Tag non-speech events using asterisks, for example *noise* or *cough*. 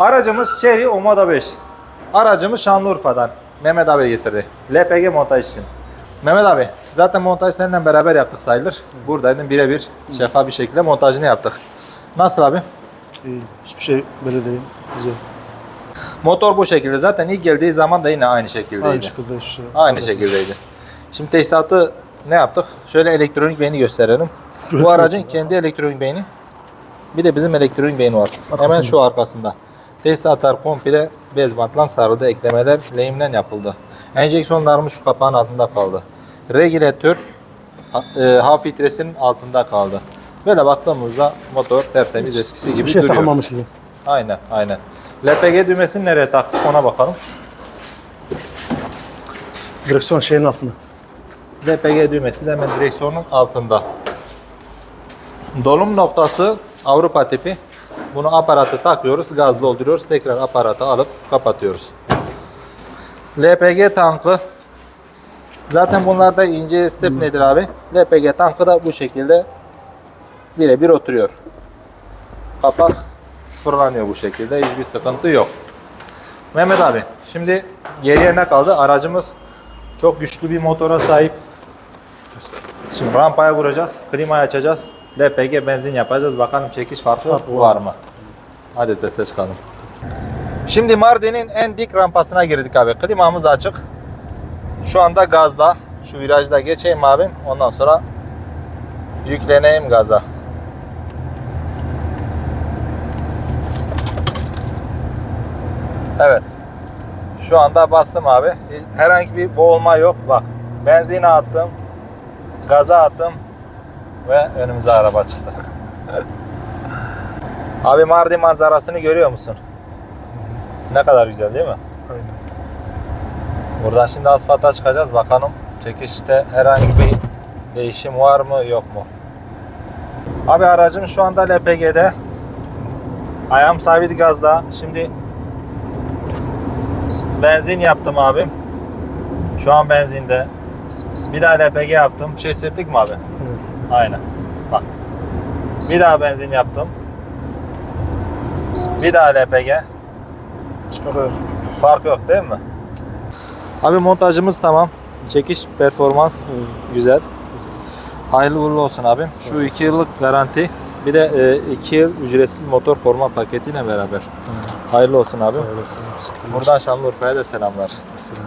Aracımız Cherry Omoda 5. Aracımız Şanlıurfa'dan. Mehmet abi getirdi. LPG montaj için. Mehmet abi zaten montaj seninle beraber yaptık sayılır. Buradaydın birebir şeffaf bir şekilde montajını yaptık. Nasıl abi? İyi. Hiçbir şey böyle değil. Güzel. Motor bu şekilde. Zaten ilk geldiği zaman da yine aynı şekildeydi. Aynı şekilde şey. Aynı şekildeydi. Şimdi tesisatı ne yaptık? Şöyle elektronik beyni gösterelim. Bu aracın kendi elektronik beyni. Bir de bizim elektronik beyni var. Hemen Arkasında. şu arkasında. Tesisatlar komple bez bantla sarıldı. Eklemeler lehimden yapıldı. Enjeksiyonlarımız şu kapağın altında kaldı. Regülatör e, hava filtresinin altında kaldı. Böyle baktığımızda motor tertemiz eskisi gibi Bir şey duruyor. takılmamış gibi. Aynen, aynen. LPG düğmesini nereye taktık ona bakalım. Direksiyon şeyin altında. LPG düğmesi de hemen direksiyonun altında. Dolum noktası Avrupa tipi. Bunu aparatı takıyoruz, gaz dolduruyoruz. Tekrar aparatı alıp kapatıyoruz. LPG tankı. Zaten bunlarda ince step nedir abi? LPG tankı da bu şekilde birebir oturuyor. Kapak sıfırlanıyor bu şekilde. Hiçbir sıkıntı yok. Mehmet abi şimdi geriye ne kaldı? Aracımız çok güçlü bir motora sahip. Şimdi rampaya vuracağız, klimayı açacağız. LPG benzin yapacağız. Bakalım çekiş farkı Farkı var mı? Hadi teste çıkalım. Şimdi Mardin'in en dik rampasına girdik abi. Klimamız açık. Şu anda gazda. Şu virajda geçeyim abim. Ondan sonra yükleneyim gaza. Evet. Şu anda bastım abi. Herhangi bir boğulma yok. Bak. Benzine attım. Gaza attım. Ve önümüze araba çıktı. *laughs* abi Mardin manzarasını görüyor musun? Ne kadar güzel değil mi? Aynen. Buradan şimdi asfalta çıkacağız. Bakalım çekişte herhangi bir değişim var mı yok mu? Abi aracım şu anda LPG'de. Ayağım sabit gazda. Şimdi benzin yaptım abim. Şu an benzinde. Bir daha LPG yaptım. Şey hissettik mi abi? Evet. Aynen. Bak. Bir daha benzin yaptım. Bir daha LPG. Hiç farkı yok. Fark yok değil mi? Abi montajımız tamam. Çekiş performans güzel. Hayırlı uğurlu olsun abim. Şu 2 yıllık garanti. Bir de 2 yıl ücretsiz motor koruma paketiyle beraber. Hayırlı olsun abi. Sağ olasın. Buradan Şanlıurfa'ya da selamlar. Selam.